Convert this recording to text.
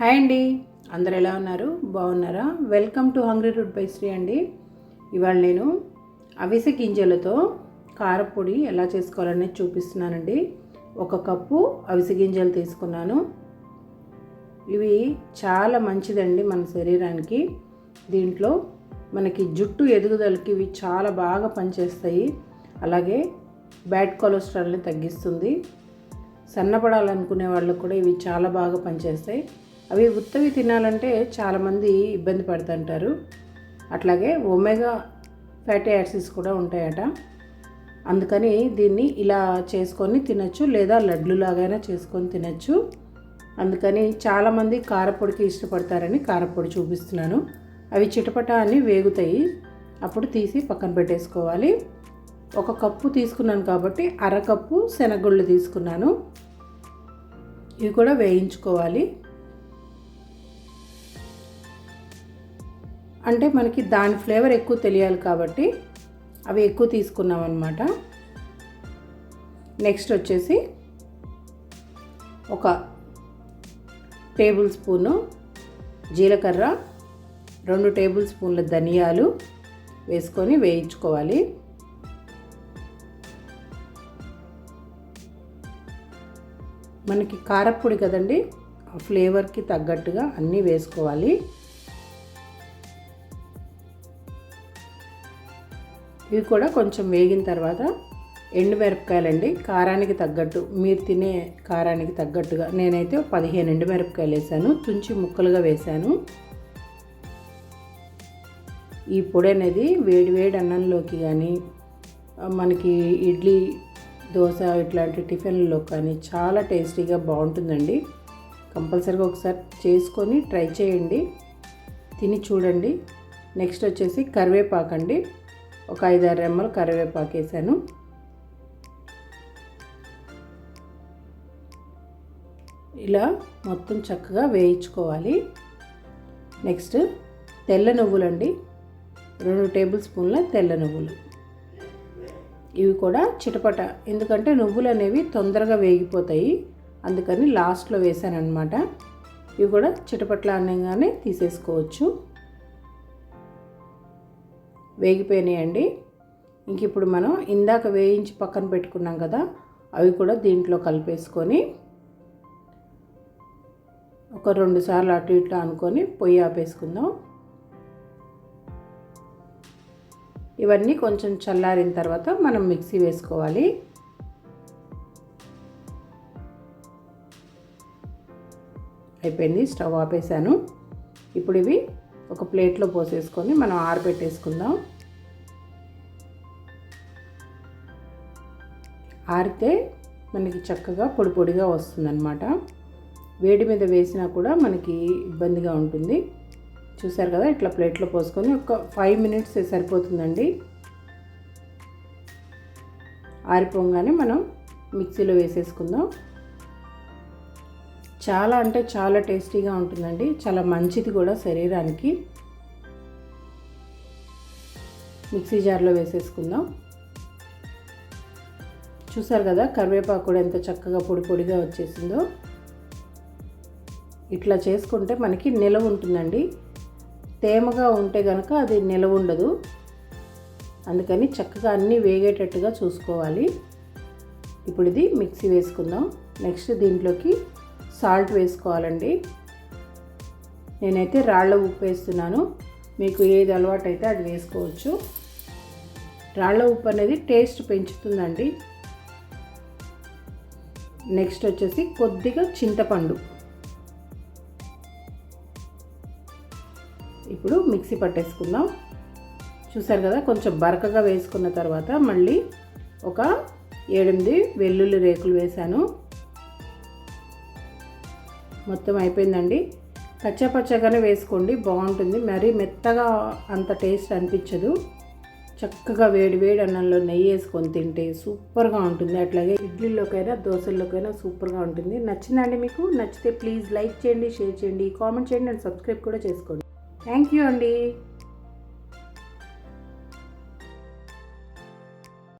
Hi అండి. అందరు ఎలా ఉన్నారు? బాగున్నారా? Welcome to hungry route by Sri అండి. ఇవాళ నేను అవిసె గింజలతో కారపొడి ఎలా చేసుకోవాలనేది చూపిస్తున్నానండి. ఒక కప్పు అవిసె గింజలు తీసుకున్నాను. ఇవి చాలా మంచిదండి మన శరీరానికి. దీంట్లో మనకి జుట్టు ఎదుగుదలకి ఇవి చాలా బాగా పనిచేస్తాయి. అలాగే బ్యాడ్ కొలెస్ట్రాల్ని తగ్గిస్తుంది. సన్నపడాలనుకునే వాళ్ళకు కూడా ఇవి చాలా బాగా పనిచేస్తాయి. అవి ఉత్తవి తినాలంటే చాలామంది ఇబ్బంది పడుతుంటారు. అట్లాగే ఒమేగా ఫ్యాటీ యాసిడ్స్ కూడా ఉంటాయట. అందుకని దీన్ని ఇలా చేసుకొని తినచ్చు లేదా లడ్లు లాగైనా చేసుకొని తినచ్చు. అందుకని చాలామంది కారపొడికి ఇష్టపడతారని కారపొడి చూపిస్తున్నాను. అవి చిటపట అని వేగుతాయి. అప్పుడు తీసి పక్కన పెట్టేసుకోవాలి. ఒక కప్పు తీసుకున్నాను కాబట్టి అరకప్పు శనగగుళ్ళు తీసుకున్నాను. ఇవి కూడా వేయించుకోవాలి. అంటే మనకి దాని ఫ్లేవర్ ఎక్కువ తెలియాలి కాబట్టి అవి ఎక్కువ తీసుకున్నాం అనమాట నెక్స్ట్ వచ్చేసి ఒక టేబుల్ స్పూను జీలకర్ర రెండు టేబుల్ స్పూన్ల ధనియాలు వేసుకొని వేయించుకోవాలి. మనకి కారప్పొడి కదండి ఆ ఫ్లేవర్కి తగ్గట్టుగా అన్నీ వేసుకోవాలి. ఇవి కూడా కొంచెం వేగిన తర్వాత ఎండుమిరపకాయలండి కారానికి తగ్గట్టు మీరు తినే కారానికి తగ్గట్టుగా నేనైతే పదిహేను ఎండుమిరపకాయలు వేసాను. తుంచి ముక్కలుగా వేశాను ఈ పొడి అనేది వేడి వేడి అన్నంలోకి కానీ మనకి ఇడ్లీ దోశ ఇట్లాంటి టిఫిన్లలో కానీ చాలా టేస్టీగా బాగుంటుందండి. కంపల్సరీగా ఒకసారి చేసుకొని ట్రై చేయండి. తిని చూడండి. నెక్స్ట్ వచ్చేసి కరివేపాకు అండి ఒక ఐదారు రెమ్మలు కరివేపాకు వేసాను. ఇలా మొత్తం చక్కగా వేయించుకోవాలి. నెక్స్ట్ తెల్ల నువ్వులండి రెండు టేబుల్ స్పూన్ల తెల్ల నువ్వులు. ఇవి కూడా చిటపట ఎందుకంటే నువ్వులు అనేవి తొందరగా వేగిపోతాయి. అందుకని లాస్ట్లో వేసాను అనమాట ఇవి కూడా చిటపట్ల అనగానే తీసేసుకోవచ్చు. వేగిపోయినాయండి. ఇంక ఇప్పుడు మనం ఇందాక వేయించి పక్కన పెట్టుకున్నాం కదా అవి కూడా దీంట్లో కలిపేసుకొని ఒక రెండు సార్లు అటు ఇటు అనుకొని పొయ్యి ఆపేసుకుందాం. ఇవన్నీ కొంచెం చల్లారిన తర్వాత మనం మిక్సీ వేసుకోవాలి. అయిపోయింది స్టవ్ ఆపేసాను ఇప్పుడు ఇవి ఒక ప్లేట్లో పోసేసుకొని మనం ఆరబెట్టేసుకుందాం. ఆరితే మనకి చక్కగా పొడి పొడిగా వస్తుందన్నమాట. వేడి మీద వేసినా కూడా మనకి ఇబ్బందిగా ఉంటుంది. చూసారు కదా ఇట్లా ప్లేట్లో పోసుకొని ఒక ఫైవ్ మినిట్స్ సరిపోతుందండి. ఆరిపోగానే మనం మిక్సీలో వేసేసుకుందాం. చాలా అంటే చాలా టేస్టీగా ఉంటుందండి. చాలా మంచిది కూడా శరీరానికి. మిక్సీ జార్లో వేసేసుకుందాం. చూసారు కదా కరివేపాకు కూడా ఎంత చక్కగా పొడి పొడిగా వచ్చేసిందో. ఇట్లా చేసుకుంటే మనకి నిలవ ఉంటుందండి. తేమగా ఉంటే కనుక అది నిలవ ఉండదు. అందుకని చక్కగా అన్నీ వేగేటట్టుగా చూసుకోవాలి. ఇప్పుడు ఇది మిక్సీ వేసుకుందాం. నెక్స్ట్ దీంట్లోకి సాల్ట్ వేసుకోవాలండి. నేనైతే రాళ్ళ ఉప్పు వేస్తున్నాను. మీకు ఏది అలవాటు అయితే అది వేసుకోవచ్చు. రాళ్ళ ఉప్పు అనేది టేస్ట్ పెంచుతుందండి. నెక్స్ట్ వచ్చేసి కొద్దిగా చింతపండు. ఇప్పుడు మిక్సీ పట్టేసుకుందాం. చూసారు కదా కొంచెం బరకగా వేసుకున్న తర్వాత మళ్ళీ ఒక ఏడెనిమిది వెల్లుల్లి రేకులు వేశాను. మొత్తం అయిపోయిందండి. పచ్చపచ్చగానే వేసుకోండి బాగుంటుంది. మరీ మెత్తగా అంత టేస్ట్ అనిపించదు. చక్కగా వేడి వేడి అన్నంలో నెయ్యి వేసుకొని తింటే సూపర్గా ఉంటుంది. అట్లాగే ఇడ్లీలోకైనా దోశల్లోకైనా సూపర్గా ఉంటుంది. నచ్చిందండి మీకు? నచ్చితే ప్లీజ్ లైక్ చేయండి షేర్ చేయండి కామెంట్ చేయండి అండ్ సబ్స్క్రైబ్ కూడా చేసుకోండి. థ్యాంక్ యూ అండి.